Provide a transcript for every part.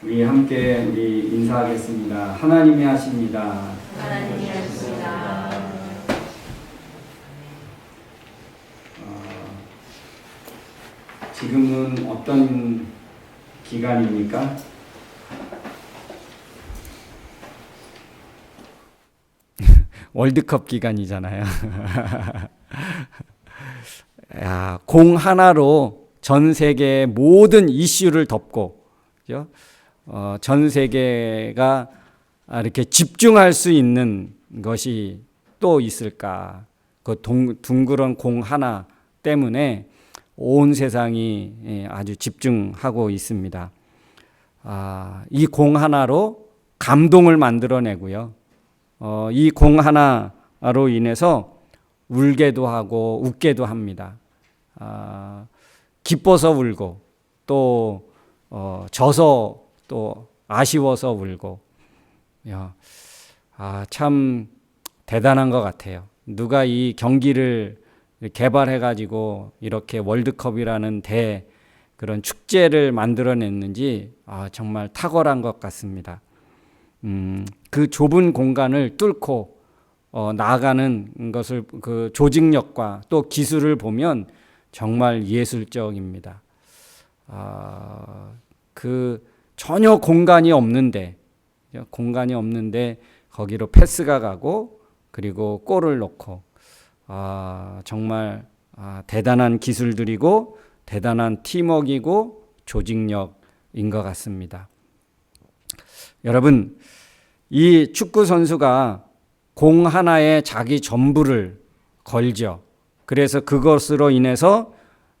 우리 함께 우리 인사하겠습니다. 하나님이 하십니다. 하나님이 하십니다. 어, 지금은 어떤 기간입니까? 월드컵 기간이잖아요. 야, 공 하나로 전 세계의 모든 이슈를 덮고, 그죠? 어, 전 세계가 이렇게 집중할 수 있는 것이 또 있을까? 그 동, 둥그런 공 하나 때문에 온 세상이 예, 아주 집중하고 있습니다. 아, 이 공 하나로 감동을 만들어내고요. 어, 이 공 하나로 인해서 울게도 하고 웃게도 합니다. 아, 기뻐서 울고 또 어, 져서 또 아쉬워서 울고 야, 아, 참 대단한 것 같아요. 누가 이 경기를 개발해 가지고 이렇게 월드컵이라는 대 그런 축제를 만들어냈는지 아, 정말 탁월한 것 같습니다. 음, 그 좁은 공간을 뚫고 어, 나아가는 것을 그 조직력과 또 기술을 보면 정말 예술적입니다. 아, 그 전혀 공간이 없는데 공간이 없는데 거기로 패스가 가고 그리고 골을 넣고 아, 정말 아, 대단한 기술들이고 대단한 팀워크이고 조직력인 것 같습니다. 여러분, 이 축구 선수가 공 하나에 자기 전부를 걸죠. 그래서 그것으로 인해서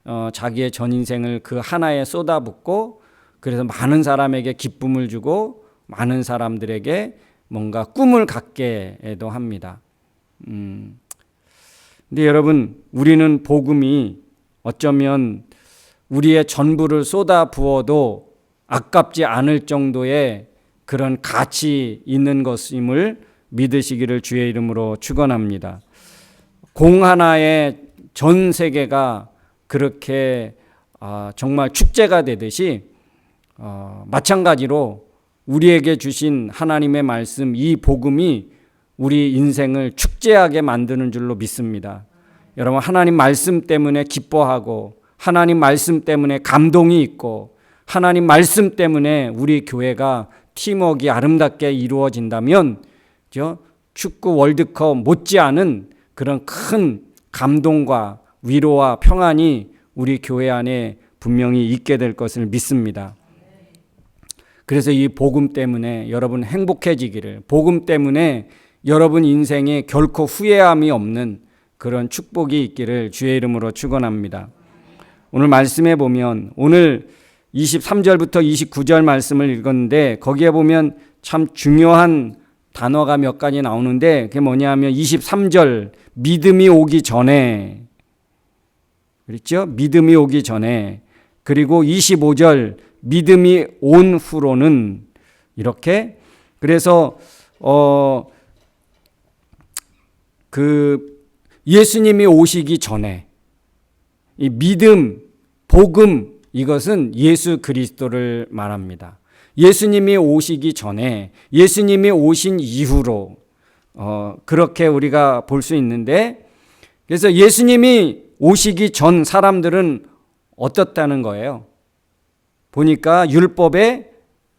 어, 자기의 전 인생을 그 하나에 쏟아붓고 그래서 많은 사람에게 기쁨을 주고 많은 사람들에게 뭔가 꿈을 갖게도 합니다. 음. 근데 여러분, 우리는 복음이 어쩌면 우리의 전부를 쏟아 부어도 아깝지 않을 정도의 그런 가치 있는 것임을 믿으시기를 주의 이름으로 축원합니다. 공 하나에 전 세계가 그렇게 아, 정말 축제가 되듯이 어, 마찬가지로 우리에게 주신 하나님의 말씀 이 복음이 우리 인생을 축제하게 만드는 줄로 믿습니다. 여러분 하나님 말씀 때문에 기뻐하고 하나님 말씀 때문에 감동이 있고 하나님 말씀 때문에 우리 교회가 팀워크가 아름답게 이루어진다면 저 축구 월드컵 못지않은 그런 큰 감동과 위로와 평안이 우리 교회 안에 분명히 있게 될 것을 믿습니다. 그래서 이 복음 때문에 여러분 행복해지기를, 복음 때문에 여러분 인생에 결코 후회함이 없는 그런 축복이 있기를 주의 이름으로 축원합니다. 오늘 말씀에 보면 오늘 23절부터 29절 말씀을 읽었는데 거기에 보면 참 중요한 단어가 몇 가지 나오는데 그게 뭐냐면 23절 믿음이 오기 전에 그렇죠? 믿음이 오기 전에 그리고 25절 믿음이 온 후로는 이렇게 그래서 어 그 예수님이 오시기 전에 이 믿음, 복음 이것은 예수 그리스도를 말합니다. 예수님이 오시기 전에 예수님이 오신 이후로 어 그렇게 우리가 볼 수 있는데 그래서 예수님이 오시기 전 사람들은 어떻다는 거예요? 보니까 율법에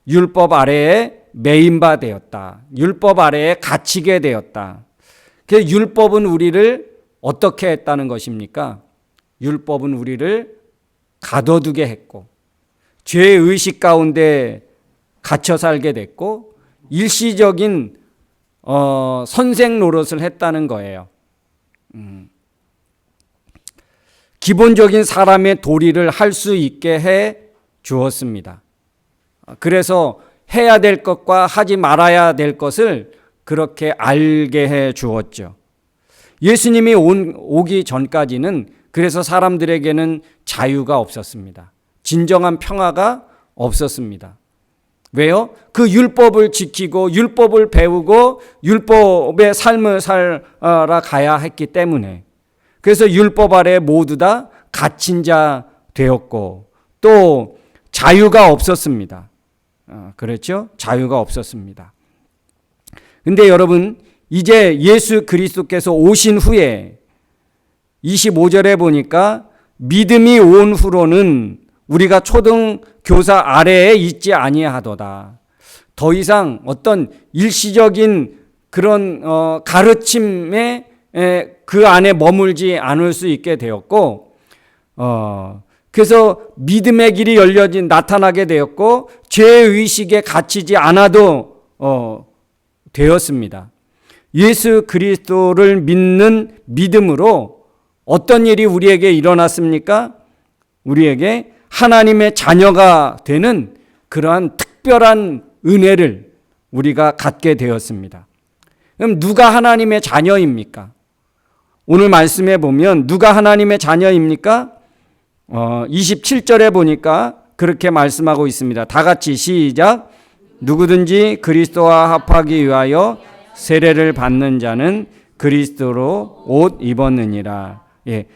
율법 아래에 매인바 되었다. 율법 아래에 갇히게 되었다. 그 율법은 우리를 어떻게 했다는 것입니까? 율법은 우리를 가둬두게 했고 죄의 의식 가운데 갇혀 살게 됐고 일시적인 어, 선생 노릇을 했다는 거예요. 음. 기본적인 사람의 도리를 할 수 있게 해 주었습니다. 그래서 해야 될 것과 하지 말아야 될 것을 그렇게 알게 해 주었죠. 예수님이 온, 오기 전까지는 그래서 사람들에게는 자유가 없었습니다. 진정한 평화가 없었습니다. 왜요? 그 율법을 지키고 율법을 배우고 율법의 삶을 살아가야 했기 때문에 그래서 율법 아래 모두 다 갇힌 자 되었고 또 자유가 없었습니다. 어, 그렇죠? 자유가 없었습니다. 근데 여러분 이제 예수 그리스도께서 오신 후에 25절에 보니까 믿음이 온 후로는 우리가 초등 교사 아래에 있지 아니하도다. 더 이상 어떤 일시적인 그런 어, 가르침에 에, 그 안에 머물지 않을 수 있게 되었고, 어, 그래서 믿음의 길이 열려진 나타나게 되었고 죄 의식에 갇히지 않아도 어, 되었습니다. 예수 그리스도를 믿는 믿음으로 어떤 일이 우리에게 일어났습니까? 우리에게 하나님의 자녀가 되는 그러한 특별한 은혜를 우리가 갖게 되었습니다. 그럼 누가 하나님의 자녀입니까? 오늘 말씀해 보면 누가 하나님의 자녀입니까? 어, 27절에 보니까 그렇게 말씀하고 있습니다. 다 같이 시작. 누구든지 그리스도와 합하기 위하여 세례를 받는 자는 그리스도로 옷 입었느니라. 예.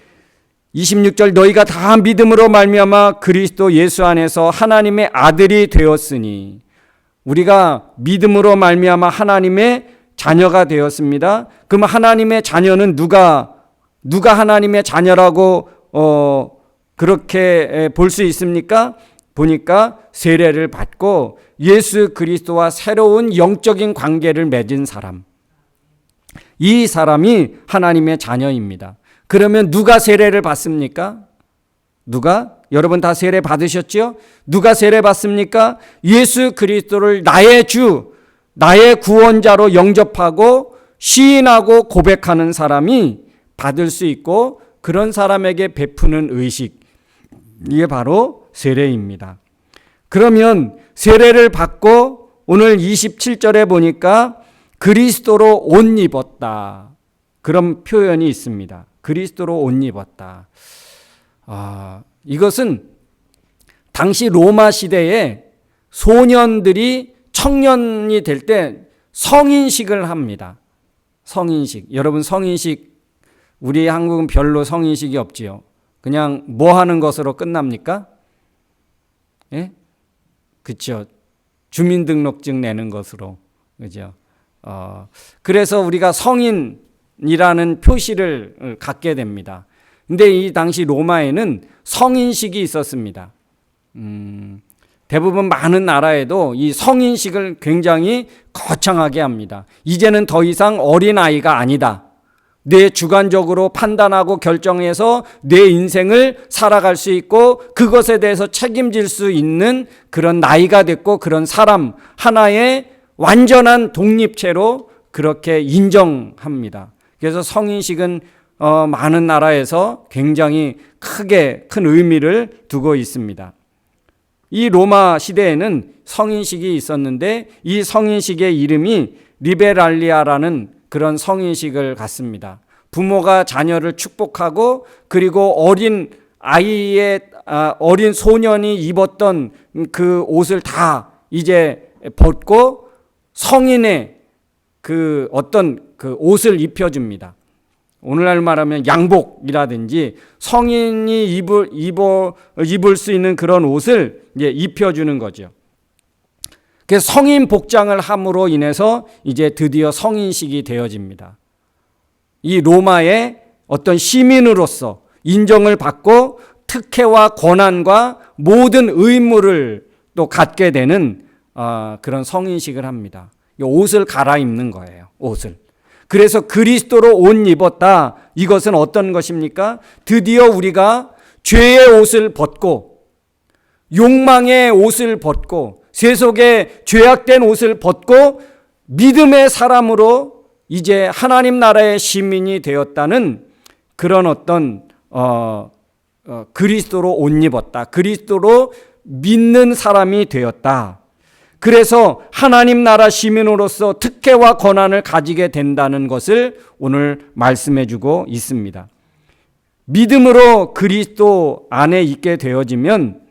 26절 너희가 다 믿음으로 말미암아 그리스도 예수 안에서 하나님의 아들이 되었으니 우리가 믿음으로 말미암아 하나님의 자녀가 되었습니다. 그럼 하나님의 자녀는 누가 누가 하나님의 자녀라고 어 그렇게 볼 수 있습니까? 보니까 세례를 받고 예수 그리스도와 새로운 영적인 관계를 맺은 사람. 이 사람이 하나님의 자녀입니다. 그러면 누가 세례를 받습니까? 누가? 여러분 다 세례 받으셨죠? 누가 세례 받습니까? 예수 그리스도를 나의 주, 나의 구원자로 영접하고 시인하고 고백하는 사람이 받을 수 있고 그런 사람에게 베푸는 의식. 이게 바로 세례입니다. 그러면 세례를 받고 오늘 27절에 보니까 그리스도로 옷 입었다. 그런 표현이 있습니다. 그리스도로 옷 입었다. 아, 이것은 당시 로마 시대에 소년들이 청년이 될 때 성인식을 합니다. 성인식. 여러분 성인식 우리 한국은 별로 성인식이 없지요. 그냥 뭐 하는 것으로 끝납니까? 예? 그렇죠. 주민등록증 내는 것으로. 그죠? 어, 그래서 우리가 성인이라는 표시를 갖게 됩니다. 근데 이 당시 로마에는 성인식이 있었습니다. 음, 대부분 많은 나라에도 이 성인식을 굉장히 거창하게 합니다. 이제는 더 이상 어린아이가 아니다. 내 주관적으로 판단하고 결정해서 내 인생을 살아갈 수 있고 그것에 대해서 책임질 수 있는 그런 나이가 됐고 그런 사람 하나의 완전한 독립체로 그렇게 인정합니다. 그래서 성인식은 어, 많은 나라에서 굉장히 크게 큰 의미를 두고 있습니다. 이 로마 시대에는 성인식이 있었는데 이 성인식의 이름이 리베랄리아라는 그런 성인식을 갖습니다. 부모가 자녀를 축복하고 그리고 어린 아이의 아, 어린 소년이 입었던 그 옷을 다 이제 벗고 성인의 그 어떤 그 옷을 입혀줍니다. 오늘날 말하면 양복이라든지 성인이 입을 입어 입을 수 있는 그런 옷을 이제 입혀주는 거죠. 그 성인 복장을 함으로 인해서 이제 드디어 성인식이 되어집니다. 이 로마의 어떤 시민으로서 인정을 받고 특혜와 권한과 모든 의무를 또 갖게 되는 어, 그런 성인식을 합니다. 옷을 갈아입는 거예요. 옷을. 그래서 그리스도로 옷 입었다. 이것은 어떤 것입니까? 드디어 우리가 죄의 옷을 벗고 욕망의 옷을 벗고 세속의 죄악된 옷을 벗고 믿음의 사람으로 이제 하나님 나라의 시민이 되었다는 그런 어떤 어, 어, 그리스도로 옷 입었다. 그리스도로 믿는 사람이 되었다. 그래서 하나님 나라 시민으로서 특혜와 권한을 가지게 된다는 것을 오늘 말씀해 주고 있습니다. 믿음으로 그리스도 안에 있게 되어지면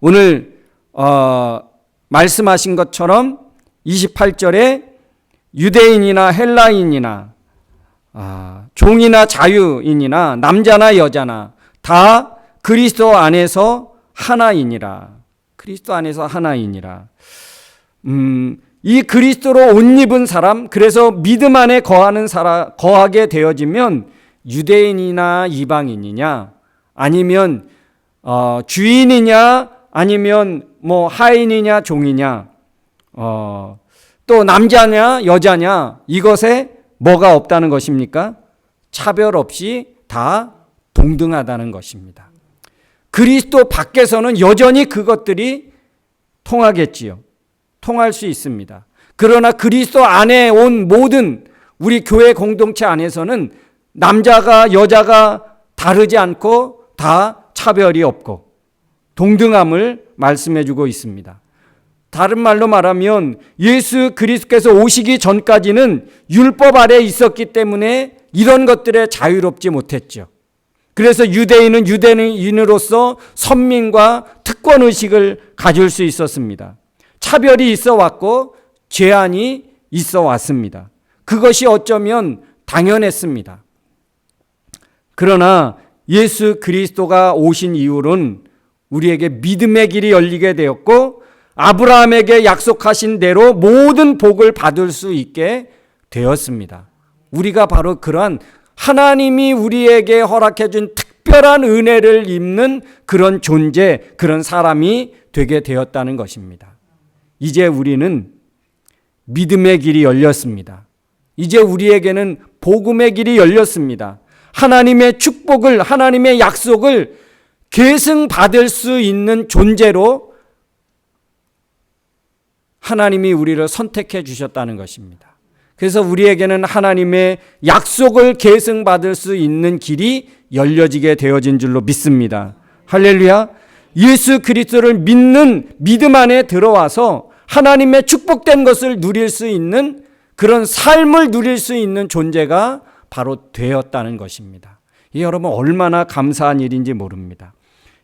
오늘 어, 말씀하신 것처럼 28절에 유대인이나 헬라인이나 아, 종이나 자유인이나 남자나 여자나 다 그리스도 안에서 하나이니라. 그리스도 안에서 하나이니라. 음, 이 그리스도로 옷 입은 사람, 그래서 믿음 안에 거하는 사람, 거하게 되어지면 유대인이나 이방인이냐, 아니면 어, 주인이냐, 아니면 뭐 하인이냐, 종이냐, 어, 또 남자냐, 여자냐, 이것에 뭐가 없다는 것입니까? 차별 없이 다 동등하다는 것입니다. 그리스도 밖에서는 여전히 그것들이 통하겠지요. 통할 수 있습니다. 그러나 그리스도 안에 온 모든 우리 교회 공동체 안에서는 남자가 여자가 다르지 않고 다 차별이 없고 동등함을 말씀해 주고 있습니다. 다른 말로 말하면 예수 그리스도께서 오시기 전까지는 율법 아래 있었기 때문에 이런 것들에 자유롭지 못했죠. 그래서 유대인은 유대인으로서 선민과 특권 의식을 가질 수 있었습니다. 차별이 있어 왔고 제한이 있어 왔습니다. 그것이 어쩌면 당연했습니다. 그러나 예수 그리스도가 오신 이후로는 우리에게 믿음의 길이 열리게 되었고 아브라함에게 약속하신 대로 모든 복을 받을 수 있게 되었습니다. 우리가 바로 그러한 하나님이 우리에게 허락해 준 특별한 은혜를 입는 그런 존재, 그런 사람이 되게 되었다는 것입니다. 이제 우리는 믿음의 길이 열렸습니다. 이제 우리에게는 복음의 길이 열렸습니다. 하나님의 축복을, 하나님의 약속을 계승받을 수 있는 존재로 하나님이 우리를 선택해 주셨다는 것입니다. 그래서 우리에게는 하나님의 약속을 계승받을 수 있는 길이 열려지게 되어진 줄로 믿습니다. 할렐루야. 예수 그리스도를 믿는 믿음 안에 들어와서 하나님의 축복된 것을 누릴 수 있는 그런 삶을 누릴 수 있는 존재가 바로 되었다는 것입니다. 이 여러분 얼마나 감사한 일인지 모릅니다.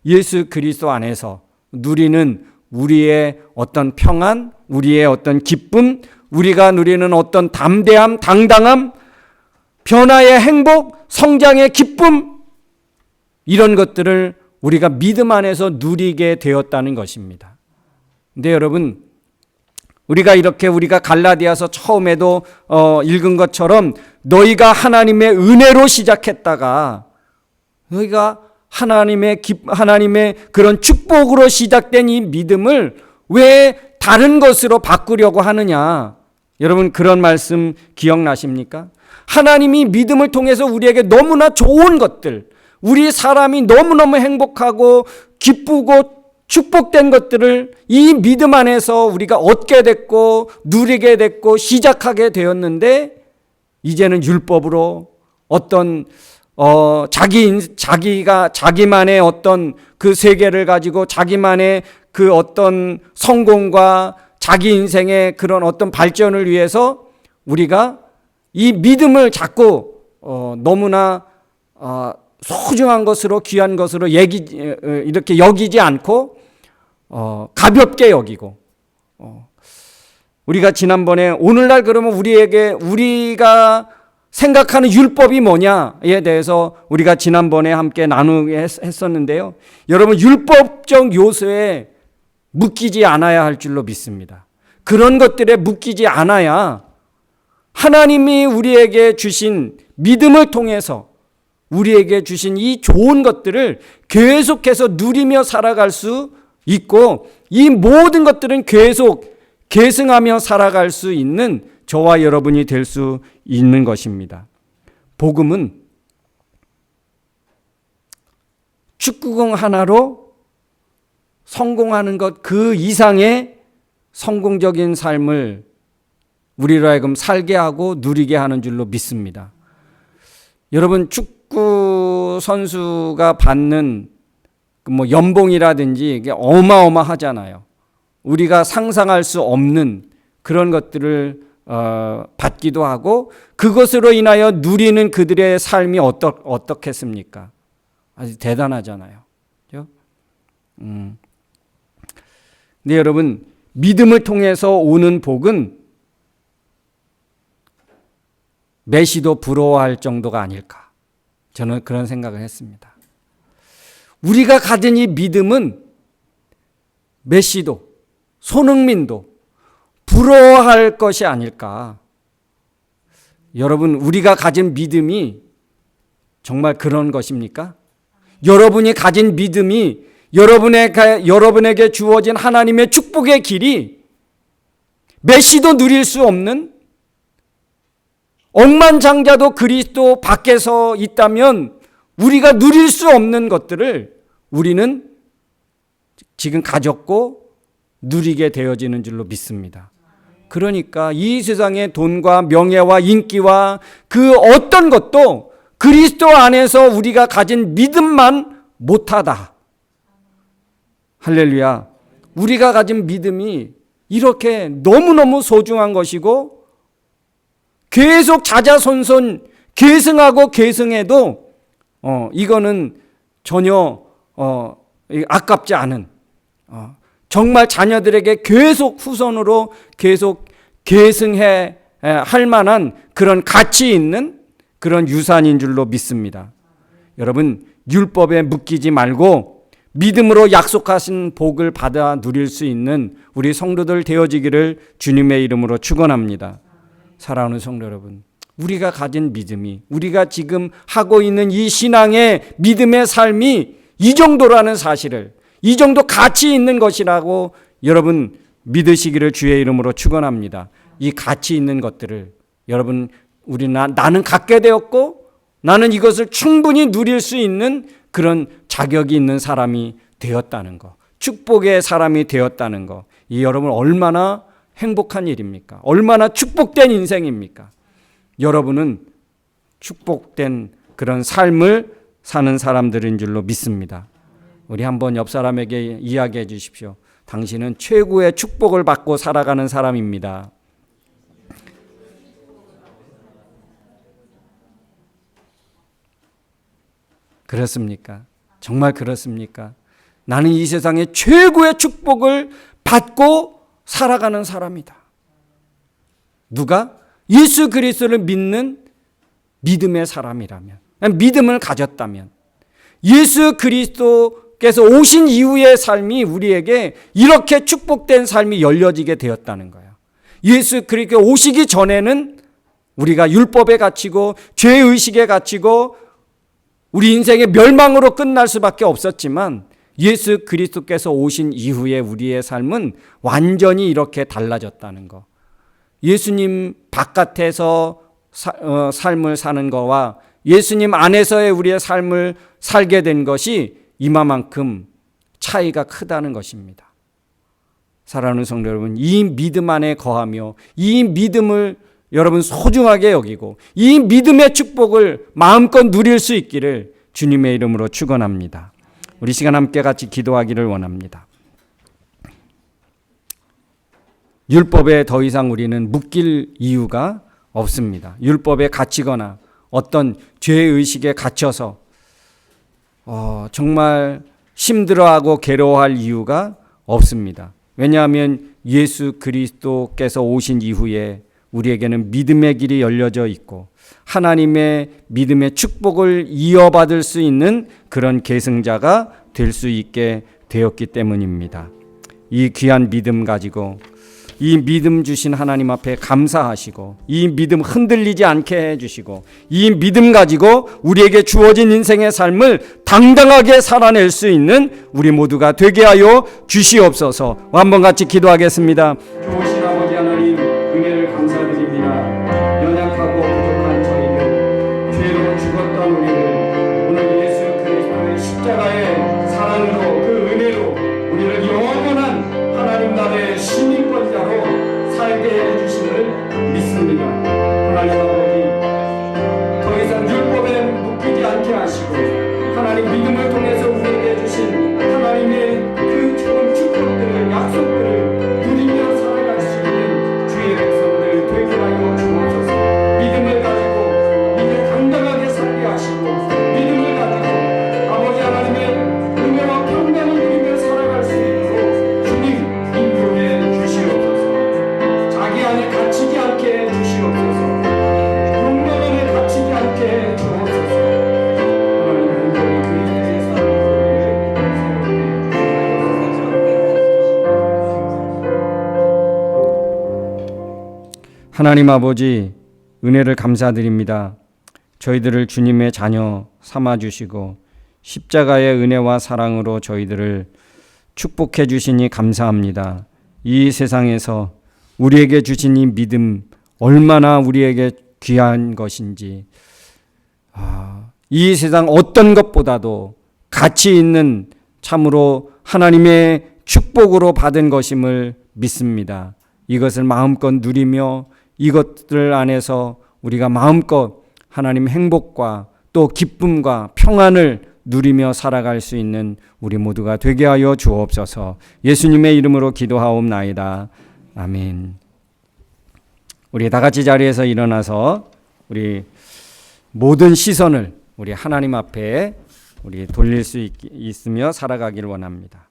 예수 그리스도 안에서 누리는 우리의 어떤 평안, 우리의 어떤 기쁨, 우리가 누리는 어떤 담대함, 당당함, 변화의 행복, 성장의 기쁨, 이런 것들을 우리가 믿음 안에서 누리게 되었다는 것입니다. 근데 여러분, 우리가 이렇게 우리가 갈라디아서 처음에도 어, 읽은 것처럼 너희가 하나님의 은혜로 시작했다가 너희가 하나님의 기, 하나님의 그런 축복으로 시작된 이 믿음을 왜 다른 것으로 바꾸려고 하느냐? 여러분 그런 말씀 기억나십니까? 하나님이 믿음을 통해서 우리에게 너무나 좋은 것들, 우리 사람이 너무너무 행복하고 기쁘고 축복된 것들을 이 믿음 안에서 우리가 얻게 됐고 누리게 됐고 시작하게 되었는데 이제는 율법으로 어떤 어 자기 자기가 자기만의 어떤 그 세계를 가지고 자기만의 그 어떤 성공과 자기 인생의 그런 어떤 발전을 위해서 우리가 이 믿음을 자꾸 어 너무나 어 소중한 것으로 귀한 것으로 얘기 이렇게 여기지 않고 어, 가볍게 여기고 어, 우리가 지난번에 오늘날 그러면 우리에게 우리가 생각하는 율법이 뭐냐에 대해서 우리가 지난번에 함께 나누게 했, 었는데요 여러분 율법적 요소에 묶이지 않아야 할 줄로 믿습니다. 그런 것들에 묶이지 않아야 하나님이 우리에게 주신 믿음을 통해서 우리에게 주신 이 좋은 것들을 계속해서 누리며 살아갈 수 있고 이 모든 것들은 계속 계승하며 살아갈 수 있는 저와 여러분이 될 수 있는 것입니다. 복음은 축구공 하나로 성공하는 것 그 이상의 성공적인 삶을 우리로 하여금 살게 하고 누리게 하는 줄로 믿습니다. 여러분 축구 선수가 받는 뭐 연봉이라든지 이게 어마어마하잖아요. 우리가 상상할 수 없는 그런 것들을 어, 받기도 하고 그것으로 인하여 누리는 그들의 삶이 어떠, 어떻겠습니까? 아주 대단하잖아요. 그죠? 음. 근데 여러분 믿음을 통해서 오는 복은 메시도 부러워할 정도가 아닐까. 저는 그런 생각을 했습니다. 우리가 가진 이 믿음은 메시도 손흥민도 부러워할 것이 아닐까. 여러분, 우리가 가진 믿음이 정말 그런 것입니까? 여러분이 가진 믿음이 여러분에게, 여러분에게 주어진 하나님의 축복의 길이 메시도 누릴 수 없는 억만장자도 그리스도 밖에서 있다면 우리가 누릴 수 없는 것들을 우리는 지금 가졌고 누리게 되어지는 줄로 믿습니다. 그러니까 이 세상의 돈과 명예와 인기와 그 어떤 것도 그리스도 안에서 우리가 가진 믿음만 못하다. 할렐루야. 우리가 가진 믿음이 이렇게 너무너무 소중한 것이고 계속 자자손손 계승하고 계승해도 어 이거는 전혀 어 아깝지 않은 어 정말 자녀들에게 계속 후손으로 계속 계승해 할 만한 그런 가치 있는 그런 유산인 줄로 믿습니다. 여러분 율법에 묶이지 말고 믿음으로 약속하신 복을 받아 누릴 수 있는 우리 성도들 되어지기를 주님의 이름으로 축원합니다. 사랑하는 성도 여러분, 우리가 가진 믿음이 우리가 지금 하고 있는 이 신앙의 믿음의 삶이 이 정도라는 사실을 이 정도 가치 있는 것이라고 여러분 믿으시기를 주의 이름으로 축원합니다. 이 가치 있는 것들을 여러분 우리 나, 나는 갖게 되었고 나는 이것을 충분히 누릴 수 있는 그런 자격이 있는 사람이 되었다는 거. 축복의 사람이 되었다는 거. 이 여러분 얼마나 행복한 일입니까? 얼마나 축복된 인생입니까? 여러분은 축복된 그런 삶을 사는 사람들인 줄로 믿습니다. 우리 한번 옆 사람에게 이야기해 주십시오. 당신은 최고의 축복을 받고 살아가는 사람입니다. 그렇습니까? 정말 그렇습니까? 나는 이 세상에 최고의 축복을 받고 살아가는 사람이다. 누가? 예수 그리스도를 믿는 믿음의 사람이라면, 믿음을 가졌다면, 예수 그리스도 께서 오신 이후의 삶이 우리에게 이렇게 축복된 삶이 열려지게 되었다는 거예요. 예수 그리스도 오시기 전에는 우리가 율법에 갇히고 죄 의식에 갇히고 우리 인생의 멸망으로 끝날 수밖에 없었지만 예수 그리스도께서 오신 이후에 우리의 삶은 완전히 이렇게 달라졌다는 거. 예수님 바깥에서 사, 어, 삶을 사는 거와 예수님 안에서의 우리의 삶을 살게 된 것이 이마만큼 차이가 크다는 것입니다. 사랑하는 성도 여러분, 이 믿음 안에 거하며 이 믿음을 여러분 소중하게 여기고 이 믿음의 축복을 마음껏 누릴 수 있기를 주님의 이름으로 축원합니다. 우리 시간 함께 같이 기도하기를 원합니다. 율법에 더 이상 우리는 묶일 이유가 없습니다. 율법에 갇히거나 어떤 죄 의식에 갇혀서 어, 정말 힘들어하고 괴로워할 이유가 없습니다. 왜냐하면 예수 그리스도께서 오신 이후에 우리에게는 믿음의 길이 열려져 있고 하나님의 믿음의 축복을 이어받을 수 있는 그런 계승자가 될 수 있게 되었기 때문입니다. 이 귀한 믿음 가지고 이 믿음 주신 하나님 앞에 감사하시고 이 믿음 흔들리지 않게 해 주시고 이 믿음 가지고 우리에게 주어진 인생의 삶을 당당하게 살아낼 수 있는 우리 모두가 되게 하여 주시옵소서 한번 같이 기도하겠습니다. 하나님 아버지 은혜를 감사드립니다. 저희들을 주님의 자녀 삼아 주시고 십자가의 은혜와 사랑으로 저희들을 축복해 주시니 감사합니다. 이 세상에서 우리에게 주신 이 믿음 얼마나 우리에게 귀한 것인지 아, 이 세상 어떤 것보다도 가치 있는 참으로 하나님의 축복으로 받은 것임을 믿습니다. 이것을 마음껏 누리며 이것들 안에서 우리가 마음껏 하나님 행복과 또 기쁨과 평안을 누리며 살아갈 수 있는 우리 모두가 되게 하여 주옵소서. 예수님의 이름으로 기도하옵나이다. 아멘. 우리 다 같이 자리에서 일어나서 우리 모든 시선을 우리 하나님 앞에 우리 돌릴 수 있, 있으며 살아가기를 원합니다.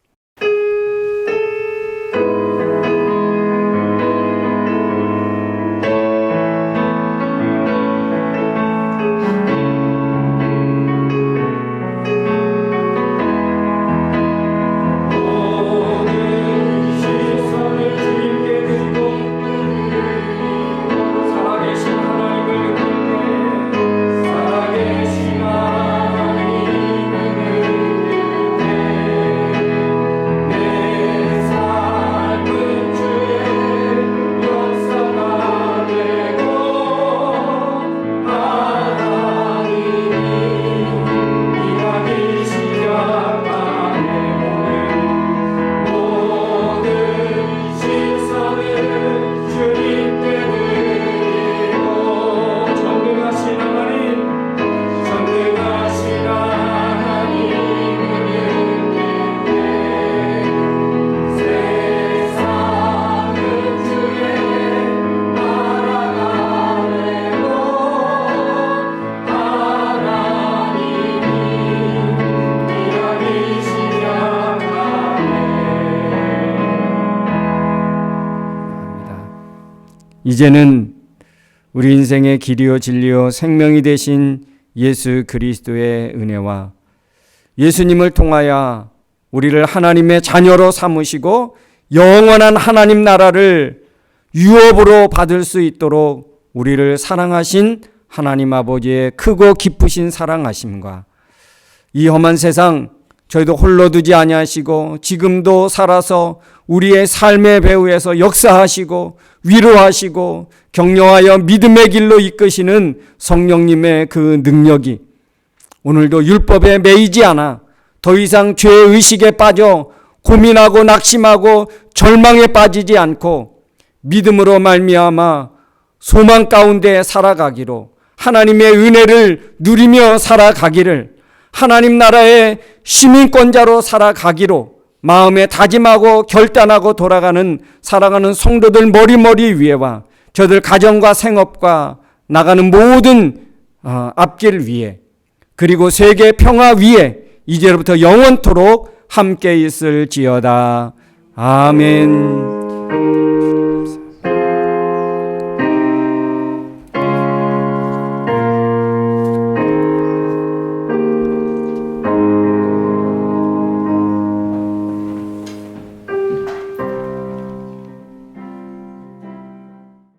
이제는 우리 인생의 길이요 진리요 생명이 되신 예수 그리스도의 은혜와 예수님을 통하여 우리를 하나님의 자녀로 삼으시고 영원한 하나님 나라를 유업으로 받을 수 있도록 우리를 사랑하신 하나님 아버지의 크고 기쁘신 사랑하심과 이 험한 세상 저희도 홀로 두지 아니하시고 지금도 살아서 우리의 삶의 배후에서 역사하시고 위로하시고 격려하여 믿음의 길로 이끄시는 성령님의 그 능력이 오늘도 율법에 매이지 않아 더 이상 죄의 의식에 빠져 고민하고 낙심하고 절망에 빠지지 않고 믿음으로 말미암아 소망 가운데 살아가기로 하나님의 은혜를 누리며 살아가기를 하나님 나라의 시민권자로 살아가기로 마음에 다짐하고 결단하고 돌아가는 살아가는 성도들 머리머리 위에와 저들 가정과 생업과 나가는 모든 어, 앞길 위에 그리고 세계 평화 위에 이제로부터 영원토록 함께 있을지어다. 아멘.